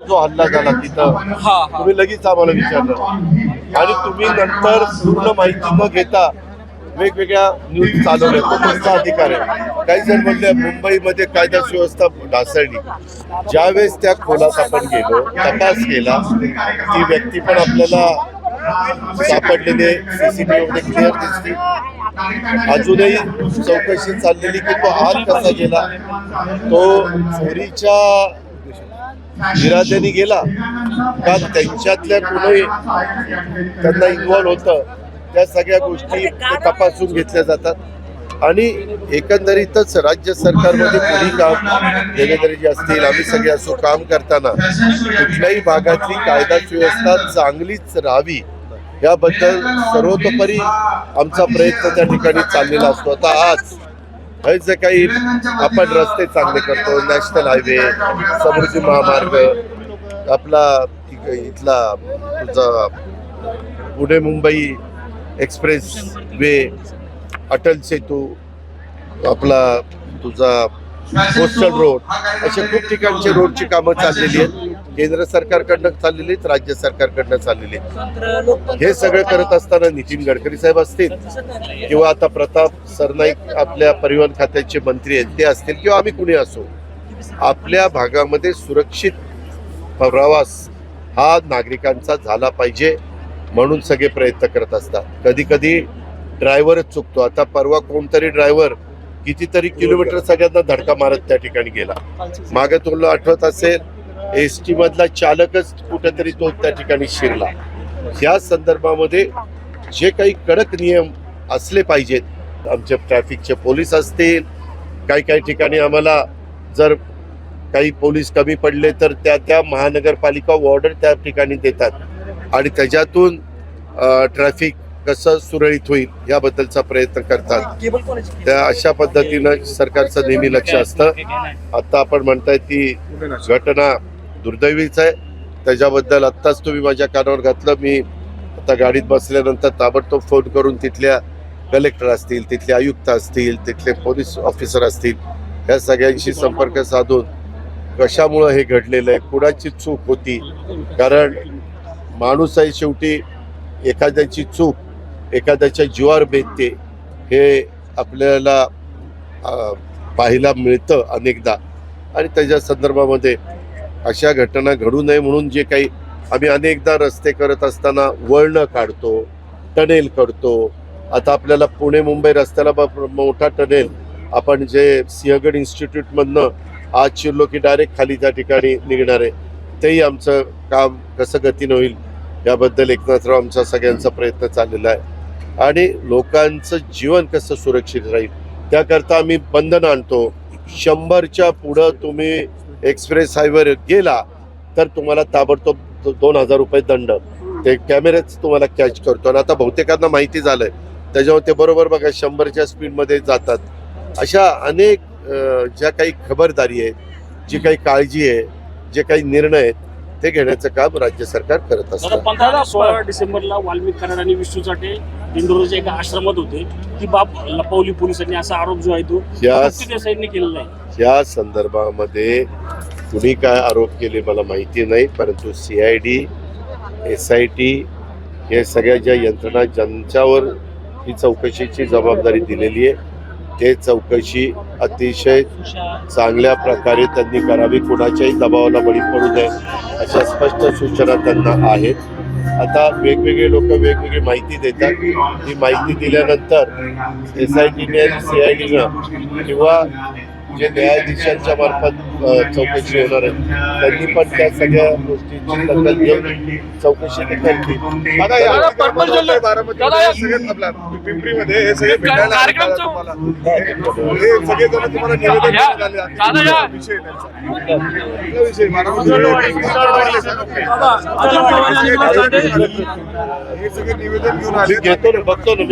जो हल्ला झाला तिथं तुम्ही लगेच आम्हाला विचारलं. आणि तुम्ही नंतर पूर्ण माहिती न घेता वेगवेगळ्या न्यूज चालवल्या. तो तुमचा अधिकार आहे? काही जण म्हणले मुंबईमध्ये कायदा सुव्यवस्था ढासळली. ज्यावेळेस त्या खोलात आपण गेलो तपास केला ती व्यक्ती पण आपल्याला सापडलेली सीसीटीव्ही मध्ये क्लिअर दिसते अजूनही चौकशी चाललेली की तो आत कसा गेला? तो चोरीच्या इराद्याने गेला का त्यांच्यातल्या कुणी त्यांना इन्व्हॉल्व होतं त्या सगळ्या गोष्टी ते तपासून घेतल्या जातात. आणि एकंदरीतच राज्य सरकारमध्ये कोणी काम देवेंद्रजी असतील आम्ही सगळे असो काम करताना कुठल्याही भागातली कायदा सुव्यवस्था चांगलीच राहावी याबद्दल सर्वतोपरी आमचा प्रयत्न त्या ठिकाणी चाललेला असतो. आता आज जे काही आपण रस्ते चांगले करतो नॅशनल हायवे समृद्धी महामार्ग आपला इथला तुझा पुणे मुंबई एक्सप्रेस वे अटल सेतू आपला तुझा कोस्टल रोड असे खूप ठिकाणचे रोडची कामं चाललेली आहेत. केंद्र सरकारकडनं चाललेले आहेत राज्य सरकारकडनं चाललेली. आहेत हे सगळं करत असताना नितीन गडकरी साहेब असतील किंवा आता प्रताप सरनाईक आपल्या परिवहन खात्याचे मंत्री आहेत ते असतील किंवा आम्ही कुणी असो आपल्या भागामध्ये सुरक्षित प्रवास हा नागरिकांचा झाला पाहिजे म्हणून सगळे प्रयत्न करत असतात. कधी कधी ड्रायव्हरच चुकतो. आता परवा कोणतरी ड्रायव्हर कितीतरी किलोमीटर सगळ्यांना धडका मारत त्या ठिकाणी गेला. मागे तुला आठवत असेल एस टी मधला चालकच कुठेतरी तो त्या ठिकाणी शिरला. या संदर्भामध्ये जे काही कडक नियम असले पाहिजेत आमचे ट्रॅफिकचे पोलीस असतील काही काही ठिकाणी आम्हाला जर काही पोलीस कमी पडले तर त्या त्या महानगरपालिका ऑर्डर त्या ठिकाणी देतात. आणि त्याच्यातून ट्रॅफिक कसं सुरळीत होईल याबद्दलचा प्रयत्न करतात. त्या अशा पद्धतीनं सरकारचं नेहमी लक्ष असतं. आता आपण म्हणताय ती घटना दुर्दैवीच आहे. त्याच्याबद्दल आत्ताच तुम्ही माझ्या कानावर घातलं. मी आता गाडीत बसल्यानंतर ताबडतोब फोन करून तिथल्या कलेक्टर असतील तिथले आयुक्त असतील तिथले पोलीस ऑफिसर असतील या सगळ्यांशी संपर्क साधून कशामुळं हे घडलेलं आहे कुणाची चूक होती? कारण माणूस आहे शेवटी एखाद्याची चूक एखाद्याच्या जीवावर बेतते हे आपल्याला पाहायला मिळतं अनेकदा. आणि त्याच्या संदर्भामध्ये अशा घटना घडू नये म्हणून जे काही आम्ही अनेकदा रस्ते करत असताना वळणं काढतो टनेल करतो. आता आपल्याला पुणे मुंबई रस्त्याला ब- मोठा टनेल आपण जे सिंहगड इन्स्टिट्यूटमधनं आज शिरलो की डायरेक्ट खाली त्या ठिकाणी निघणार आहे. तेही आमचं काम कसं गतीनं होईल याबद्दल एकनाथराव आमचा सगळ्यांचा प्रयत्न चाललेला आहे. आणि लोकांचं जीवन कसं सुरक्षित राहील त्याकरता आम्ही बंधन आणतो. शंभरच्या पुढं तुम्ही एक्सप्रेस हायवेवर गेला तर तुम्हाला ताबडतोब दोन हजार रुपये दंड. ते कॅमेरेच तुम्हाला कॅच करतो. आणि आता बहुतेकांना माहिती झालंय. त्याच्यामुळे ते बरोबर बघा शंभरच्या स्पीडमध्ये जातात. अशा अनेक ज्या काही खबरदारी आहेत जी काही काळजी आहे जे काही निर्णय आहेत ते घेण्याचं काम राज्य सरकार करत असतं. पंधरा सोळा डिसेंबरला वाल्मिक कराड आणि विष्णू चाटे दिंडोरीच्या एका आश्रमात होते. ती बाब लपवली पोलिसांनी असा आरोप जो आहे तो आहे. या संदर्भामध्ये कुणी काय आरोप केले मला माहिती नाही परंतु C I D S I T हे सगळ्या ज्या यंत्रणा ज्यांच्यावर ही चौकशीची जबाबदारी दिलेली आहे ते चौकशी अतिशय चांगल्या प्रकारे त्यांनी करावी कुणाच्याही दबावाला बळी पडू नये अशा स्पष्ट सूचना त्यांना आहेत. आता वेगवेगळे लोक वेगवेगळी माहिती देतात. ही माहिती दिल्यानंतर एस आय टीने आणि सी आय डीनं किंवा जे न्यायाधीशांच्या मार्फत चौकशी होणार आहे. त्यांनी पण त्या सगळ्या गोष्टींची दखल घेऊन चौकशी ते करतील दादा या दादा, ठिकाणी पर्पल जल्लोष. बारामतीमध्ये दादा, या- सगळे आपल्या पिंपरीमध्ये हे सगळे भेटायला आले कार्यक्रम दादा तुम्हाला हे सगळे जण तुम्हाला निवेदन या- देण्यात आले. दादा, या- विषय त्यांचा. कुठला विषय बारामतीमध्ये हे सगळे निवेदन घेऊन मी आले घेतो ना बघतो ना